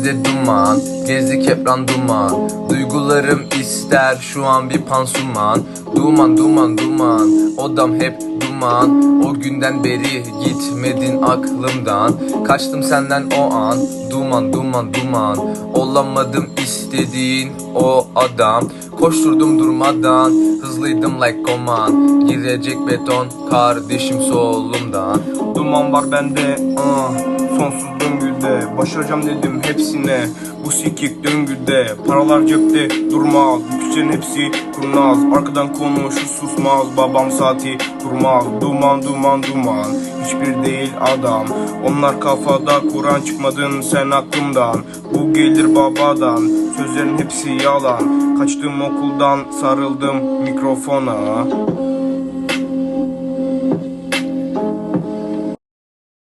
Elimizde duman, gezdik hep lan duman. Duygularım ister şu an bir pansuman. Duman duman duman, odam hep duman. O günden beri gitmedin aklımdan. Kaçtım senden o an, duman duman duman. Olamadım istediğin o adam. Koşturdum durmadan, hızlıydım like koman Girecek beton, kardeşim solumdan. Duman var bende ah, Sonsuz döngüde Başaracağım dedim hepsine. Bu sikik döngüde Paralar cepte. Durmaz Bütçenin hepsi kurnaz. Arkadan konuşur susmaz. Babam saati durmaz. Duman duman duman. Hiçbir değil adam. Onlar kafada Kur'an çıkmadın sen aklımdan. Bu gelir babadan. Sözlerin hepsi yalan. Kaçtım okuldan sarıldım mikrofona